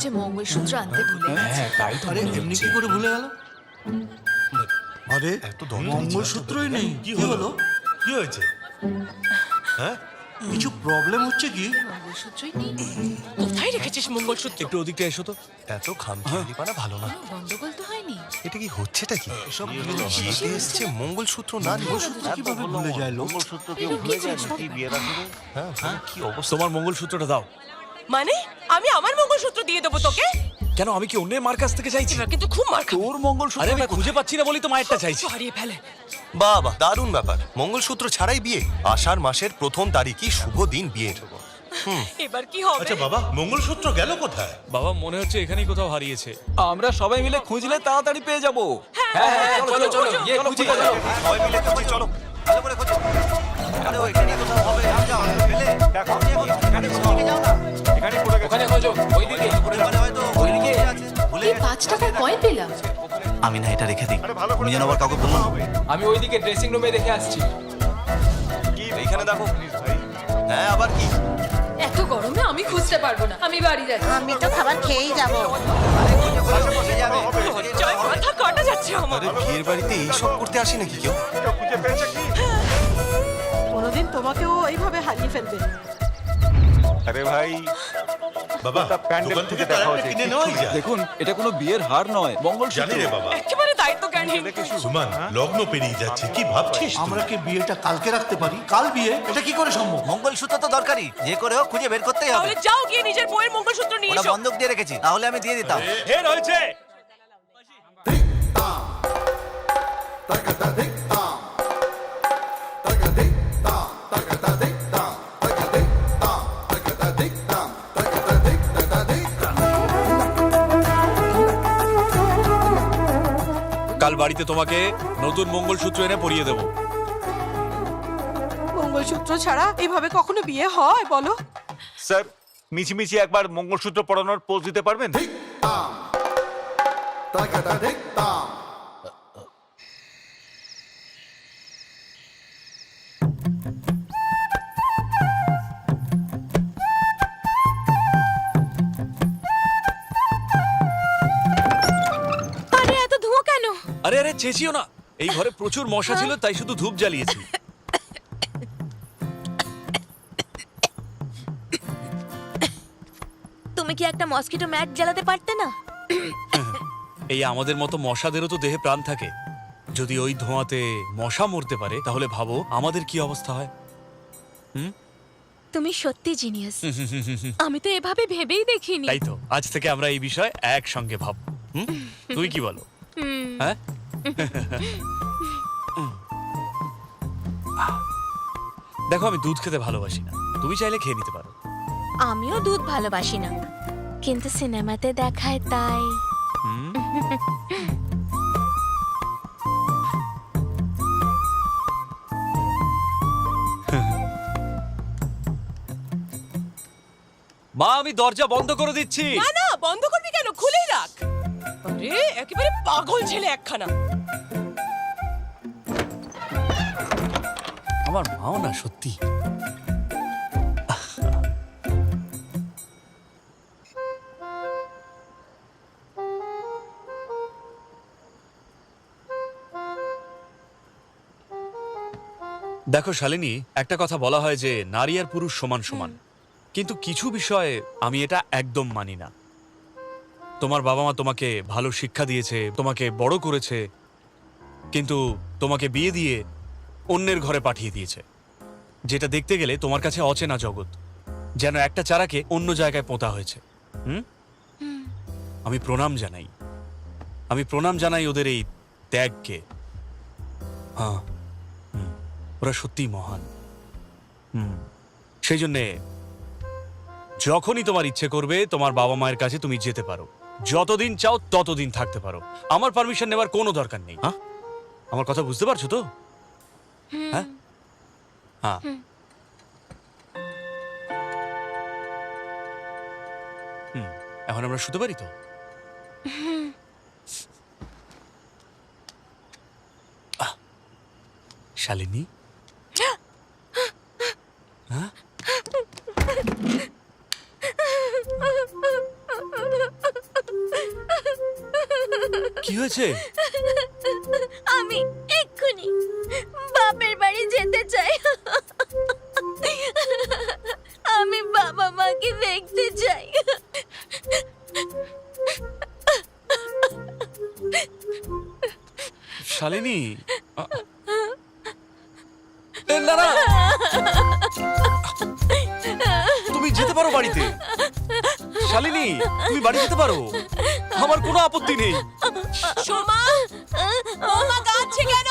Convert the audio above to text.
হচ্ছে মঙ্গলসূত্র আনতে ভুলে গেছে হ্যাঁ তাই তো আরে এমনি কি করে ভুলে গেল? আরে এত মঙ্গলসূত্রই নেই। কি হলো? কি হয়েছে? হ্যাঁ? কিছু প্রবলেম হচ্ছে কি? মঙ্গলসূত্রই নেই। কোথায় রেখেছিস মঙ্গলসূত্র একটু ওদিকটা এসো তো। এত খামখেয়ালি পানা ভালো না। গন্ডগোল তো হয়নি। এটা কি হচ্ছেটা কি? এসব বিয়েতে এসছে মঙ্গলসূত্র না। মঙ্গলসূত্র কীভাবে ভুলে যায় লোক। মঙ্গলসূত্র কেউ ভুলে যায় বিয়ের আসরে হ্যাঁ মানে কি অবস্থা? তোমার মঙ্গলসূত্রটা দাও। মানে আমি আমার মঙ্গলসূত্র দিয়ে দেবো তোকে? কেন আমি কি অন্যের মার কাছ থেকে চাইছি? এবার কিন্তু খুব মার খাব। তোর মঙ্গলসূত্র আরে আমি খুঁজে পাচ্ছি না বলি তো মায়েরটা চাইছি। হারিয়ে ফেলে। বাবা দারুণ ব্যাপার। মঙ্গলসূত্র ছাড়াই বিয়ে। আষাঢ় মাসের প্রথম তারিখই শুভ দিন বিয়ের। এবার কি হবে? আচ্ছা বাবা মঙ্গলসূত্র গেল কোথায়? বাবা মনে হচ্ছে এখানেই কোথাও হারিয়েছে। আমরা সবাই মিলে খুঁজলে তাড়াতাড়ি পেয়ে যাব। হ্যাঁ হ্যাঁ চলো চলো গিয়ে খুঁজি চলো সবাই মিলে খুঁজি, চলো। ভালো করে খোঁজো। এই পাঁচ টাকার কয়েন পেলাম? আমি না এটা রেখে দিই। তুমি যেন আবার কাউকে বলল আমি ওইদিকে ড্রেসিং রুমে রেখে আসছি। এইখানে দেখো। হ্যাঁ আবার কি? এত গরমে আমি খুঁজতে পারব না। আমি বাড়ি যাচ্ছি। আমি তো খাবার খেয়েই যাব। জয় মাথা কাটা যাচ্ছে আমার? আরে বিয়ের বাড়িতে এইসব করতে আসি নাকি কেউ? কোনোদিন তোমাকেও এইভাবে হারিয়ে ফেলবে। আরে ভাই বাবা দোকান থেকে তার একটা কিনে নেওয়াই যায়। দেখুন এটা কোনো বিয়ের হার নয় মঙ্গল জানি রে বাবা। একেবারে দায়িত্ব জ্ঞানহীন সুমান লগ্ন পেরিয়ে যাচ্ছে কি ভাবছিস আমরা কি বিয়েটা কালকে রাখতে পারি? কাল বিয়ে? এটা কি করে সম্ভব? মঙ্গল মঙ্গলসূত্র তো দরকারি যে করে হোক খুঁজে বের করতেই হবে। তাহলে যাও গিয়ে নিজের বইয়ের মঙ্গলসূত্র নিয়ে এসো। বন্ধক দিয়ে রেখেছি তাহলে আমি দিয়ে দিতাম। হে রয়েছে। কাল বাড়িতে তোমাকে নতুন মঙ্গলসূত্র এনে পরিয়ে দেব। মঙ্গলসূত্র ছাড়া এইভাবে কখনো বিয়ে হয় বলো? স্যার মিছিমিছি একবার মঙ্গলসূত্র পড়ানোর পোজ দিতে পারবেন? আরে চেঁচিও না। এই ঘরে প্রচুর মশা ছিল তাই শুধু ধূপ জ্বালিয়েছি। তুমি কি একটা মসকিটো ম্যাট জ্বালাতে পারতে না? এই আমাদের মতো মশাদেরও তো দেহে প্রাণ থাকে। যদি ওই ধোঁয়াতে মশা মরতে পারে তাহলে ভাবো আমাদের কি অবস্থা হয়। তুমি সত্যি জিনিয়াস আমি তো এভাবে ভেবেই দেখিনি। তাই তো আজ থেকে আমরা এই বিষয়ে একসঙ্গে ভাব হুম? তুই কি বলো? হ্যাঁ? দেখো আমি দুধ খেতে ভালোবাসি না। তুমি চাইলে খেয়ে নিতে পারো। আমিও দুধ ভালোবাসি না। কিন্তু সিনেমাতে দেখায় তাই। হুম? মা আমি দরজা বন্ধ করে দিচ্ছি। না না বন্ধ করবি কেন? খুলেই রাখ। আরে একেবারে পাগল ছেলে একখানা। আমার মাও না সত্যি। দেখো শালিনী, একটা কথা বলা হয় যে, নারী আর পুরুষ সমান সমান। কিন্তু কিছু বিষয়ে আমি এটা একদম মানি না। তোমার বাবা মা তোমাকে ভালো শিক্ষা দিয়েছে, তোমাকে বড় করেছে, কিন্তু তোমাকে বিয়ে দিয়ে অন্যের ঘরে পাঠিয়ে দিয়েছে। যেটা দেখতে গেলে তোমার কাছে অচেনা জগৎ যেন একটা চারাকে অন্য জায়গায় পোঁতা হয়েছে। হুম? আমি প্রণাম জানাই। আমি প্রণাম জানাই ওদের এই ত্যাগকে। হ্যাঁ। হুম, ওরা সত্যিই মহান। হুম। সেই জন্যে যখনই তোমার ইচ্ছে করবে তোমার বাবা মায়ের কাছে তুমি যেতে পারো। যতদিন চাও ততদিন থাকতে পারো। আমার পারমিশন নেবার কোনো দরকার নেই। হ্যাঁ? আমার কথা বুঝতে পারছ তো? হ্যাঁ? হ্যাঁ। এখন আমরা শুতে পারি তো? শালিনী? হ্যাঁ? কি হয়েছে? শালিনী না না। তুমি যেতে পারো বাড়িতে। শালিনী তুমি বাড়ি যেতে পারো। আমার কোনো আপত্তি নেই। সোমা ও কাঁদছে কেন?